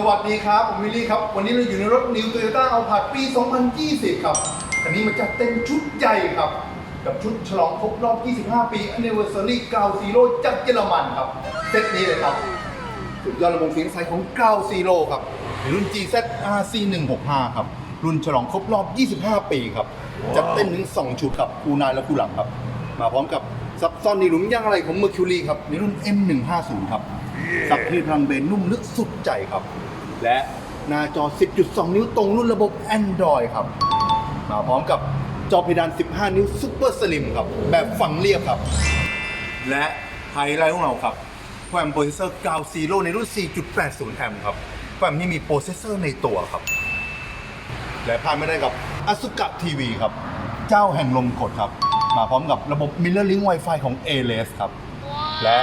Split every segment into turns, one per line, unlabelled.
สวัสดีครับ ผมวิลลี่ครับ วันนี้เราอยู่ในรถ New Toyota a l p a ปี 2020 ครับ คันนี้มันจะเต็มชุดใหญ่ครับ กับชุดฉลองครบรอบ 25 ปี Anniversary 9 Zero จากเยอรมันครับ เซตนี้เลยครับ สุดยอดระบบเสียงใสของ9 Zero ครับในรุ่น GZ RC 165ครับ รุ่นฉลองครบรอบ 25 ปีครับ จัดเต็มถึง 2 ชุดครับ คูหนายและคู่หลังครับ มาพร้อมกับซับซ้อนในหลุมย่างอะไรของ Mercury ครับ ในรุ่น M150 ครับ สับที่พลังเบนนุ่มลึกสุดใจครับ และหน้าจอ 10.2 นิ้วตรงรุ่นระบบ Android ครับ มาพร้อมกับจอเพดาน 15 นิ้ว Super Slim ครับ แบบฝังเรียบครับ และไฮไลท์ของเราครับแฟมโปรเซสเซอร์9 Zero ในรุ่น 4.80 แอมป์ครับแฟมนี่มีโปรเซสเซอร์ในตัวครับ และพลาดไม่ได้กับ Asuka TV ครับ เจ้าแห่งลมกดครับ มาพร้อมกับระบบ Mirror Link Wi-Fi ของ a l e s ครับ และ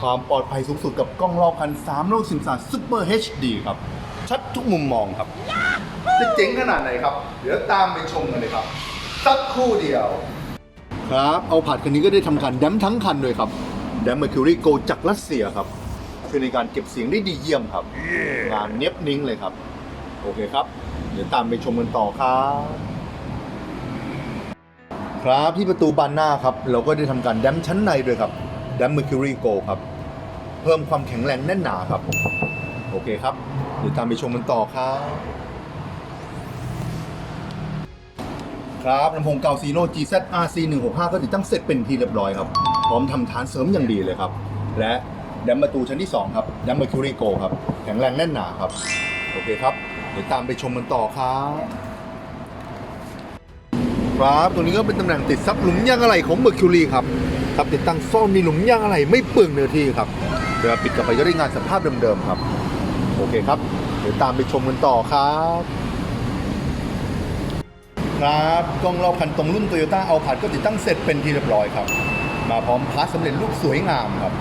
ความปลอดภัยสูงสุดกับกล้องรอบคัน 3 โลกสิมสาร Super HD ครับ ชัดทุกมุมมองครับ จะเจ๋งขนาดไหนครับ เดี๋ยวตามไปชมกันเลยครับ สักครู่เดียว ครับ เอาผัดคันนี้ก็ได้ทำการแดมทั้งคันเลยครับ แดม Mercury Go จากรัสเซียครับคือในการเก็บเสียงได้ดีเยี่ยมครับ งานเนี้ยบนิ้งเลยครับ โอเคครับ เดี๋ยวตามไปชมกันต่อครับ ครับที่ประตูบานหน้าครับ เราก็ได้ทำการแดมชั้นในด้วยครับ แดม Mercury Go ครับ เพิ่มความแข็งแรงแน่นหนาครับโอเคครับเดี๋ยวตามไปชมกันต่อครับครับลำโพงเกาซีโร่ GZ RC 165ก็ติดตั้งเสร็จเป็นที่เรียบร้อยครับ พร้อมทำฐานเสริมอย่างดีเลยครับ และแดมประตูชั้นที่ 2 ครับแดม Mercury Go ครับ แข็งแรงแน่นหนาครับ โอเคครับ เดี๋ยวตามไปชมกันต่อครับครับตรงนี้ก็เป็นตำแหน่งติดซับหลุมยางอะไหล่ของ Mercury ครับครับติดตั้งซ่อนในหลุมยางอะไหล่ไม่เปลืองเนื้อที่ครับ เวลาปิดกลับไปก็ได้งานสภาพเดิมๆครับ โอเคครับ เดี๋ยวตามไปชมกันต่อครับ ครับกล้องรอบคันตรงรุ่น Toyota a l p a ก็ติดตั้งเสร็จเป็นที่เรียบร้อยครับ มาพร้อมพาร์ทสำเร็จรูปสวยงามครับ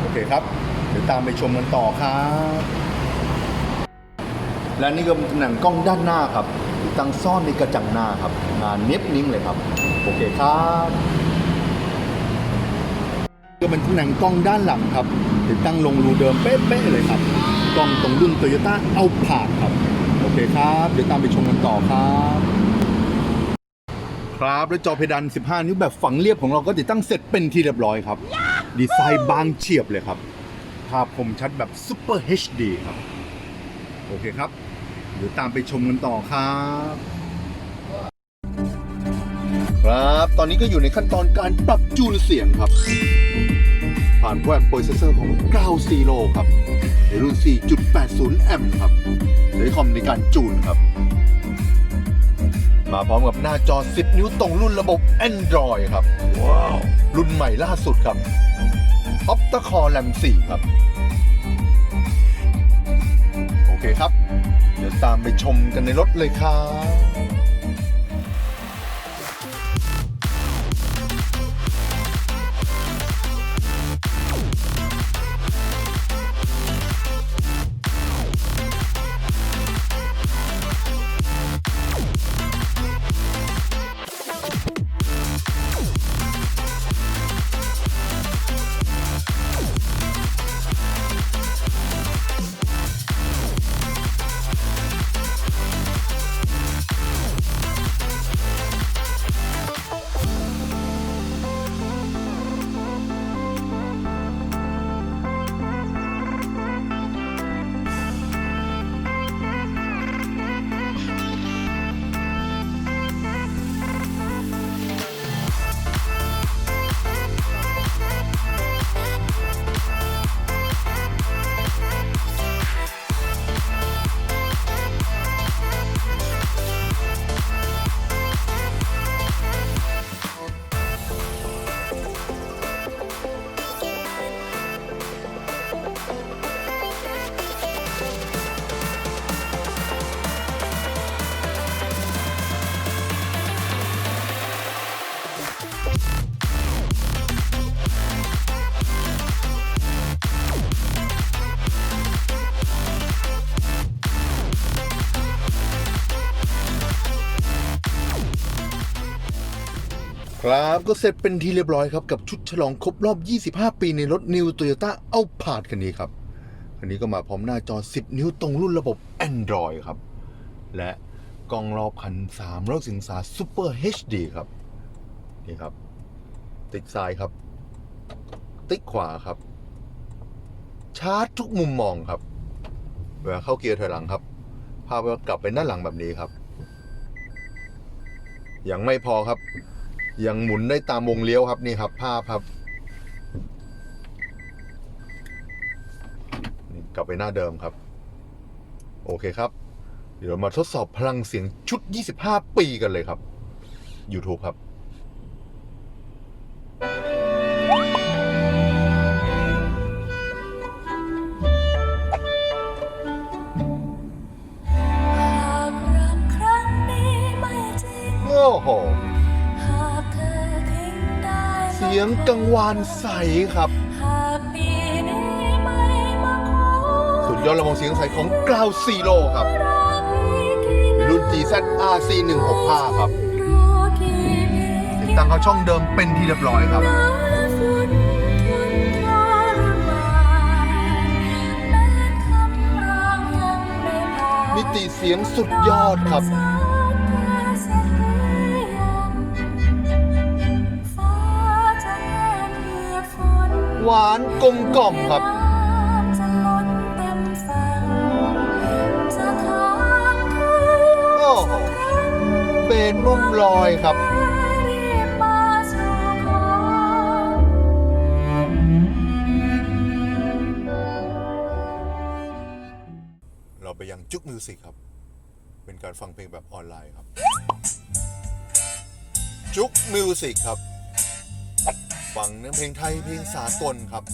โอเคครับ เดี๋ยวตามไปชมกันต่อครับและนี่ก็เป็นตำแหน่งกล้องด้านหน้าครับ ตั้งซ่อนในกระจังหน้าครับ งานเนียบนิ่งเลยครับ โอเคครับ ก็เป็นตำแหน่งกล้องด้านหลังครับติดตั้งลงรูเดิมเป๊ะๆเลยครับกล้องตรงรุ่น Toyota a l p a ครับ โอเคครับ เดี๋ยวตามไปชมกันต่อครับ ครับและจอเพดาน 15 นิ้วแบบฝังเรียบของเราก็ติดตั้งเสร็จเป็นที่เรียบร้อยครับ ดีไซน์บางเฉียบเลยครับ ภาพคมชัดแบบ Super HD ครับ โอเคครับ เดี๋ยวตามไปชมกันต่อครับครับ ตอนนี้ก็อยู่ในขั้นตอนการปรับจูนเสียงครับานแวมโปรเซสเซอร์ของ9 Zero ครับในรุ่น 4.80 แอมป์ครับใช้คอมในการจูนครับ มาพร้อมกับหน้าจอ 10 นิ้วตรงรุ่นระบบ Android ครับ ว้าว รุ่นใหม่ล่าสุดครับ Opta Core RAM 4 ครับ โอเคครับ เดี๋ยวตามไปชมกันในรถเลยครับ ครับก็เสร็จเป็นที่เรียบร้อยครับกับชุดฉลองครบรอบ 25 ปีในรถ New Toyota a l p a คันนี้ครับอันนี้ก็มาพร้อมหน้าจอ 10 นิ้วตรงรุ่นระบบ Android ครับ และกล้องรอบคัน300สิงศา Super HD ครับ นี่ครับ ติ๊กซ้ายครับ ติ๊กขวาครับ ชาร์จทุกมุมมองครับ เวลาเข้าเกียร์ถอยหลังครับ ภาพก็กลับไปด้านหลังแบบนี้ครับ ยังไม่พอครับ ยังหมุนได้ตามวงเลี้ยวครับนี่ครับ ภาพครับนี่กลับไปหน้าเดิมครับ โอเคครับ เดี๋ยวเรามาทดสอบพลังเสียงชุด 25 ปีกันเลยครับ YouTube ครับ
หากรักครั้งนี้ไม่จริง
โอ้โห สียงกังวานใสครับ สุดยอดระบบเสียงใสของกราวซีโร่ครับ
รุ่
น GZ RC 165ครับ ติดตั้งเขาช่องเดิมเป็นที่เรียบร้อยครับ
มิ
ติเสียงสุดยอดครับ หวานกลมกล่อมครับ โอ้โหเบนนุ่มลอยครับเราไปยังจุกมิวสิกครับ เป็นการฟังเพลงแบบออนไลน์ครับ จุกมิวสิกครับ ฟังเนื้อเพลงไทยเพลงสากลครับ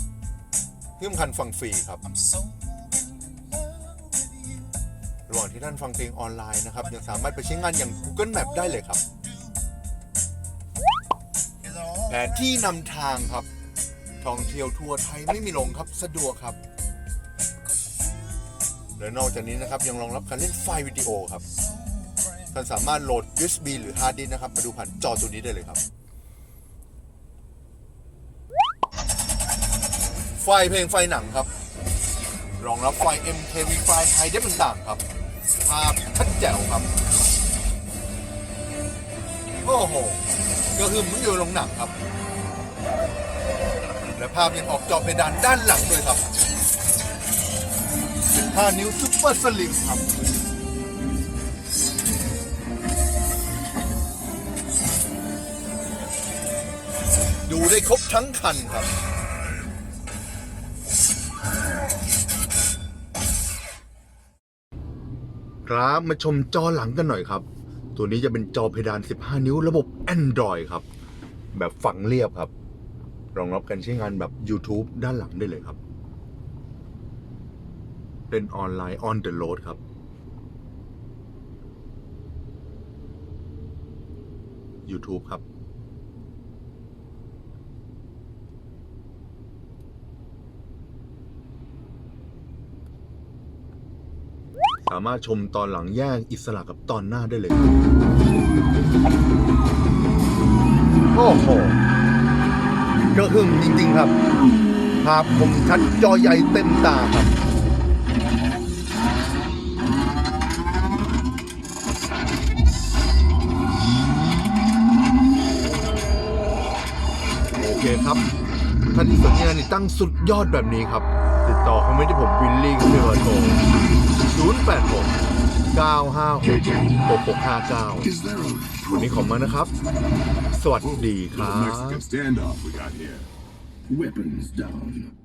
ที่สำคัญฟังฟรีครับ ระหว่างที่ท่านฟังเพลงออนไลน์นะครับ ยังสามารถไปใช้งานอย่าง Google Map ได้เลยครับแผนที่นำทางครับ ท่องเที่ยวทั่วไทยไม่มีลงครับสะดวกครับ และนอกจากนี้นะครับยังรองรับการเล่นไฟล์วิดีโอครับท่านสามารถโหลด USB หรือ Hard Disk นะครับ มาดูผ่านจอตัวนี้ได้เลยครับ ไฟเพลงไฟหนังครับ รองรับไฟ MKV ไฟไฮเดฟต่างๆครับภาพชัดแจ๋วครับ โอ้โห ก็คือมันอยู่โรงหนังครับ และภาพยังออกจอเพดานด้านหลังด้วยครับ15นิ้วซุปเปอร์สลิมครับดูได้ครบทั้งคันครับ ครับ มาชมจอหลังกันหน่อยครับ ตัวนี้จะเป็นจอเพดาน 15 นิ้วระบบ Android ครับ แบบฝังเรียบครับ รองรับการใช้งานแบบ YouTube ด้านหลังได้เลยครับ เป็นออนไลน์ on the road ครับ YouTube ครับ สามารถชมตอนหลังแยกอิสระกับตอนหน้าได้เลย โอ้โหกระหึ่มจริง ๆ ครับ ภาพคมชัดจอใหญ่เต็มตาครับ โอเคครับท่านที่สนใจติดตั้งสุดยอดแบบนี้ครับ ติดต่อคอมเมนต์ที่ผมวิลลี่ครับที่เบอร์โทร086 956 6659 วันนี้ขอบมานะครับ สวัสดีครับ
Mexican standoff we got here? Weapons down.